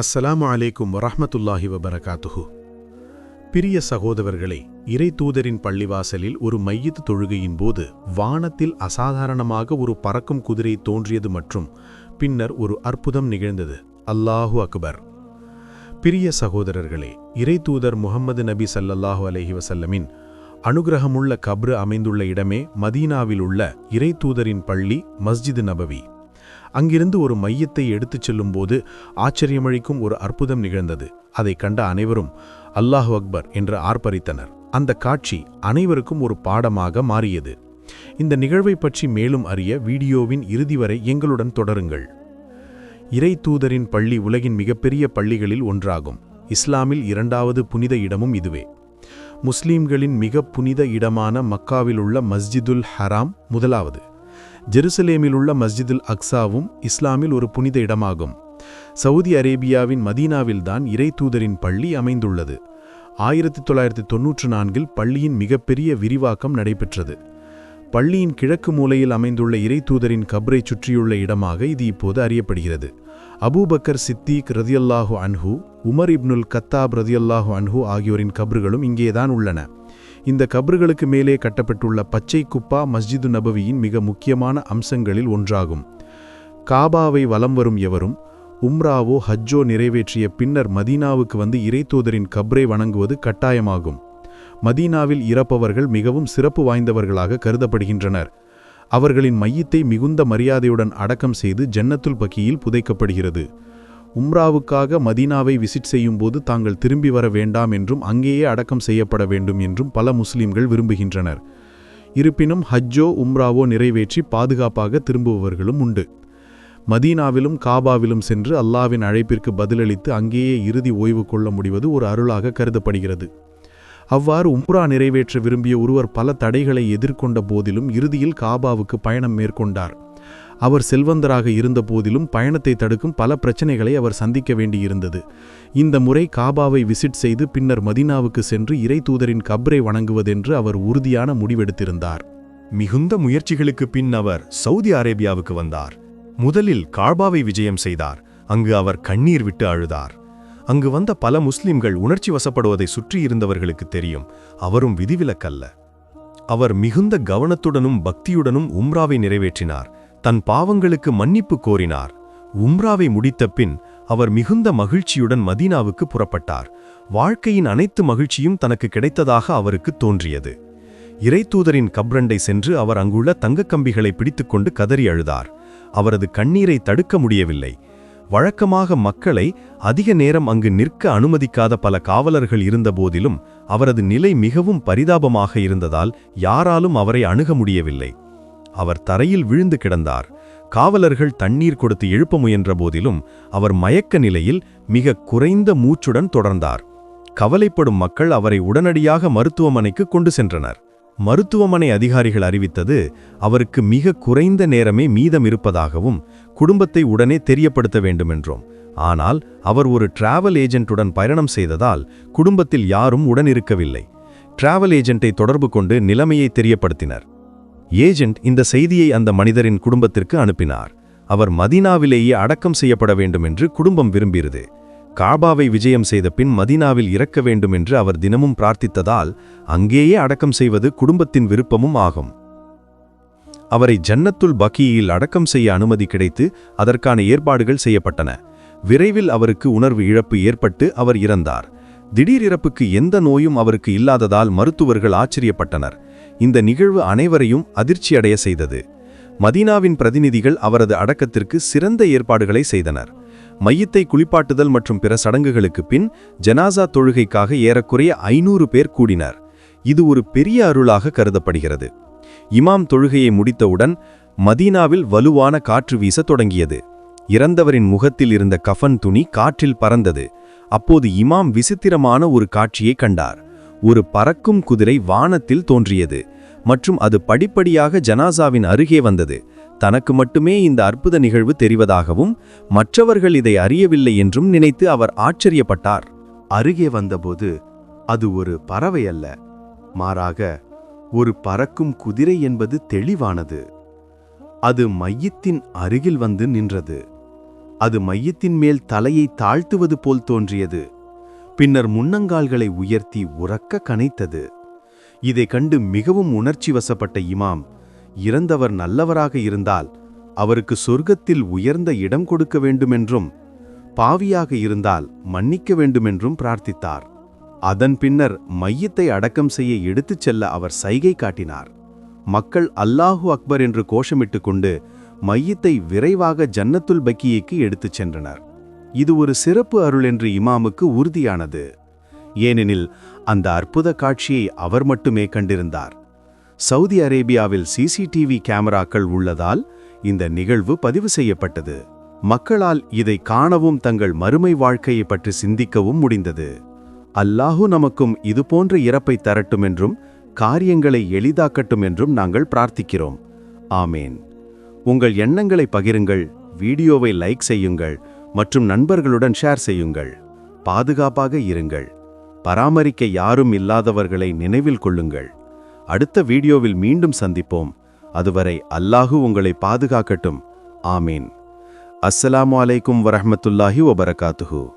அஸ்ஸலாமு அலைக்கும் வரஹமத்துல்லாஹி வபரகாத்துஹு. பிரிய சகோதரர்களே இறை தூதரின் பள்ளிவாசலில் ஒரு மையத்து தொழுகையின் போது வானத்தில் அசாதாரணமாக ஒரு பறக்கும் குதிரை தோன்றியது மற்றும் பின்னர் ஒரு அற்புதம் நிகழ்ந்தது. அல்லாஹு அக்பர். பிரிய சகோதரர்களே இறை தூதர் முகமது நபி சல்லல்லாஹு அலஹி வசல்லமின் அனுகிரகமுள்ள கப்ரு அமைந்துள்ள இடமே மதீனாவில் உள்ள இறை தூதரின் பள்ளி மஸ்ஜிது நபவி. அங்கிருந்து ஒரு மையத்தை எடுத்துச் செல்லும்போது ஆச்சரியமளிக்கும் ஒரு அற்புதம் நிகழ்ந்தது. அதைக் கண்ட அனைவரும் அல்லாஹு அக்பர் என்று ஆர்ப்பரித்தனர். அந்த காட்சி அனைவருக்கும் ஒரு பாடமாக மாறியது. இந்த நிகழ்வை பற்றி மேலும் அறிய வீடியோவின் இறுதி வரை எங்களுடன் தொடருங்கள். இறை தூதரின் பள்ளி உலகின் மிகப்பெரிய பள்ளிகளில் ஒன்றாகும். இஸ்லாமில் இரண்டாவது புனித இடமும் இதுவே. முஸ்லீம்களின் மிக புனித இடமான மக்காவில் உள்ள மஸ்ஜிதுல் ஹராம் முதலாவது. ஜெருசலேமில் உள்ள மஸ்ஜிதுல் அக்ஸாவும் இஸ்லாமில் ஒரு புனித இடமாகும். சவுதி அரேபியாவின் மதீனாவில்தான் இறை தூதரின் பள்ளி அமைந்துள்ளது. ஆயிரத்தி தொள்ளாயிரத்தி தொன்னூற்று நான்கில் பள்ளியின் மிகப்பெரிய விரிவாக்கம் நடைபெற்றது. பள்ளியின் கிழக்கு மூலையில் அமைந்துள்ள இறை தூதரின் கபரை சுற்றியுள்ள இடமாக இது இப்போது அறியப்படுகிறது. அபூபக்கர் சித்திக் ரதியல்லாஹு அன்ஹு உமர் இப்னுல் கத்தாப் ரதியல்லாஹு அன்ஹு ஆகியோரின் கபர்களும் இங்கேதான் உள்ளன. இந்த கபர்களுக்கு மேலே கட்டப்பட்டுள்ள பச்சை குப்பா மஸ்ஜிது நபவியின் மிக முக்கியமான அம்சங்களில் ஒன்றாகும். காபாவை வலம் வரும் எவரும் உம்ராவோ ஹஜ்ஜோ நிறைவேற்றிய பின்னர் மதீனாவுக்கு வந்து இறைத்தூதரின் கப்ரை வணங்குவது கட்டாயமாகும். மதீனாவில் இறப்பவர்கள் மிகவும் சிறப்பு வாய்ந்தவர்களாக கருதப்படுகின்றனர். அவர்களின் மையத்தை மிகுந்த மரியாதையுடன் அடக்கம் செய்து ஜன்னத்துல் பக்கியில் புதைக்கப்படுகிறது. உம்ராவுக்காக மதீனாவை விசிட் செய்யும்போது தாங்கள் திரும்பி வர வேண்டாம் என்றும் அங்கேயே அடக்கம் செய்யப்பட வேண்டும் என்றும் பல முஸ்லிம்கள் விரும்புகின்றனர். இருப்பினும் ஹஜ்ஜோ உம்ராவோ நிறைவேற்றி பாதுகாப்பாக திரும்புபவர்களும் உண்டு. மதீனாவிலும் காபாவிலும் சென்று அல்லாவின் அழைப்பிற்கு பதிலளித்து அங்கேயே இறுதி ஓய்வு கொள்ள முடிவது ஒரு அருளாக கருதப்படுகிறது. அவ்வாறு உம்ரா நிறைவேற்ற விரும்பிய ஒருவர் பல தடைகளை எதிர்கொண்ட போதிலும் இறுதியில் காபாவுக்கு பயணம் மேற்கொண்டார். அவர் செல்வந்தராக இருந்த போதிலும் பயணத்தை தடுக்கும் பல பிரச்சனைகளை அவர் சந்திக்க வேண்டியிருந்தது. இந்த முறை காபாவை விசிட் செய்து பின்னர் மதீனாவுக்கு சென்று இறை தூதரின் கப்ரை வணங்குவதென்று அவர் உறுதியான முடிவெடுத்திருந்தார். மிகுந்த முயற்சிகளுக்கு பின் அவர் சவுதி அரேபியாவுக்கு வந்தார். முதலில் காபாவை விஜயம் செய்தார். அங்கு அவர் கண்ணீர் விட்டு அழுதார். அங்கு வந்த பல முஸ்லிம்கள் உணர்ச்சி வசப்படுவதை சுற்றியிருந்தவர்களுக்கு தெரியும். அவரும் விதிவிலக்கல்ல. அவர் மிகுந்த கவனத்துடனும் பக்தியுடனும் உம்ராவை நிறைவேற்றினார். தன் பாவங்களுக்கு மன்னிப்பு கோரினார். உம்ராவை முடித்த பின் அவர் மிகுந்த மகிழ்ச்சியுடன் மதீனாவுக்கு புறப்பட்டார். வாழ்க்கையின் அனைத்து மகிழ்ச்சியும் தனக்கு கிடைத்ததாக அவருக்கு தோன்றியது. இறைத்தூதரின் கப்ரண்டை சென்று அவர் அங்குள்ள தங்கக் கம்பிகளை பிடித்துக்கொண்டு கதறி அழுதார். அவரது கண்ணீரை தடுக்க முடியவில்லை. வழக்கமாக மக்களை அதிக நேரம் அங்கு நிற்க அனுமதிக்காத பல காவலர்கள் இருந்தபோதிலும் அவரது நிலை மிகவும் பரிதாபமாக இருந்ததால் யாராலும் அவரை அணுக முடியவில்லை. அவர் தரையில் விழுந்து கிடந்தார். காவலர்கள் தண்ணீர் கொடுத்து எழுப்ப முயன்ற போதிலும் அவர் மயக்க நிலையில் மிக குறைந்த மூச்சுடன் தொடர்ந்தார். கவலைப்படும் மக்கள் அவரை உடனடியாக மருத்துவமனைக்கு கொண்டு சென்றனர். மருத்துவமனை அதிகாரிகள் அறிவித்தது அவருக்கு மிக குறைந்த நேரமே மீதம் இருப்பதாகவும் குடும்பத்தை உடனே தெரியப்படுத்த வேண்டுமென்றோம். ஆனால் அவர் ஒரு டிராவல் ஏஜென்ட்டுடன் பயணம் செய்ததால் குடும்பத்தில் யாரும் உடனிருக்கவில்லை டிராவல் ஏஜென்ட்டை தொடர்பு கொண்டு நிலைமையை தெரியப்படுத்தினர். ஏஜென்ட் இந்த செய்தியை அந்த மனிதரின் குடும்பத்திற்கு அனுப்பினார். அவர் மதீனாவிலேயே அடக்கம் செய்யப்பட வேண்டும் என்று குடும்பம் விரும்பியது. காபாவை விஜயம் செய்த பின் மதீனாவில் இறக்க வேண்டும் என்று அவர் தினமும் பிரார்த்தித்ததால் அங்கேயே அடக்கம் செய்வது குடும்பத்தின் விருப்பமும் ஆகும். அவரை ஜன்னத்துல் பக்கியில் அடக்கம் செய்ய அனுமதி கிடைத்து அதற்கான ஏற்பாடுகள் செய்யப்பட்டன. விரைவில் அவருக்கு உணர்வு இழப்பு ஏற்பட்டு அவர் இறந்தார். திடீர் இறப்புக்கு எந்த நோயும் அவருக்கு இல்லாததால் மருத்துவர்கள் ஆச்சரியப்பட்டனர். இந்த நிகழ்வு அனைவரையும் அதிர்ச்சியடைய செய்தது. மதீனாவின் பிரதிநிதிகள் அவரது அடக்கத்திற்கு சிறந்த ஏற்பாடுகளை செய்தனர். மையத்தை குளிப்பாட்டுதல் மற்றும் பிற சடங்குகளுக்கு பின் ஜனாசா தொழுகைக்காக ஏறக்குறைய ஐநூறு பேர் கூடினர். இது ஒரு பெரிய அருளாக கருதப்படுகிறது. இமாம் தொழுகையை முடித்தவுடன் மதீனாவில் வலுவான காற்று வீச தொடங்கியது. இறந்தவரின் முகத்தில் இருந்த கஃன் துணி காற்றில் பறந்தது. அப்போது இமாம் விசித்திரமான ஒரு காட்சியை கண்டார். ஒரு பறக்கும் குதிரை வானத்தில் தோன்றியது மற்றும் அது படிப்படியாக ஜனாசாவின் அருகே வந்தது. தனக்கு மட்டுமே இந்த அற்புத நிகழ்வு தெரிவதாகவும் மற்றவர்கள் இதை அறியவில்லை என்றும் நினைத்து அவர் ஆச்சரியப்பட்டார். அருகே வந்தபோது அது ஒரு பறவை அல்ல. மாறாக ஒரு பறக்கும் குதிரை என்பது தெளிவானது. அது மையத்தின் அருகில் வந்து நின்றது. அது மையத்தின் மேல் தலையை தாழ்த்துவது போல் தோன்றியது. பின்னர் முன்னங்கால்களை உயர்த்தி உறக்க கனைத்தது. இதை கண்டு மிகவும் உணர்ச்சி வசப்பட்ட இமாம் இறந்தவர் நல்லவராக இருந்தால் அவருக்கு சொர்க்கத்தில் உயர்ந்த இடம் கொடுக்க வேண்டுமென்றும் பாவியாக இருந்தால் மன்னிக்க வேண்டுமென்றும் பிரார்த்தித்தார். அதன் பின்னர் மையத்தை அடக்கம் செய்ய எடுத்துச் செல்ல அவர் சைகை காட்டினார். மக்கள் அல்லாஹு அக்பர் என்று கோஷமிட்டுக் கொண்டு மையத்தை விரைவாக ஜன்னத்துல் பக்கியைக்கு எடுத்துச் சென்றனர். இது ஒரு சிறப்பு அருள் என்று இமாமுக்கு உறுதியானது. ஏனெனில் அந்த அற்புத காட்சியை அவர் மட்டுமே கண்டிருந்தார். சவுதி அரேபியாவில் சிசிடிவி கேமராக்கள் உள்ளதால் இந்த நிகழ்வு பதிவு செய்யப்பட்டது. மக்களால் இதை காணவும் தங்கள் மறுமை வாழ்க்கையை பற்றி சிந்திக்கவும் முடிந்தது. அல்லாஹு நமக்கும் இதுபோன்ற இறப்பை தரட்டும் என்றும் காரியங்களை எளிதாக்கட்டும் என்றும் நாங்கள் பிரார்த்திக்கிறோம். ஆமேன். உங்கள் எண்ணங்களை பகிருங்கள் வீடியோவை லைக் செய்யுங்கள் மற்றும் நண்பர்களுடன் ஷேர் செய்யுங்கள். பாதுகாப்பாக இருங்கள். பராமரிக்க யாரும் இல்லாதவர்களை நினைவில் கொள்ளுங்கள். அடுத்த வீடியோவில் மீண்டும் சந்திப்போம். அதுவரை அல்லாஹு உங்களை பாதுகாக்கட்டும். ஆமீன். அஸ்ஸலாமு அலைக்கும் வரஹ்மத்துல்லாஹி வபரகாத்துஹூ.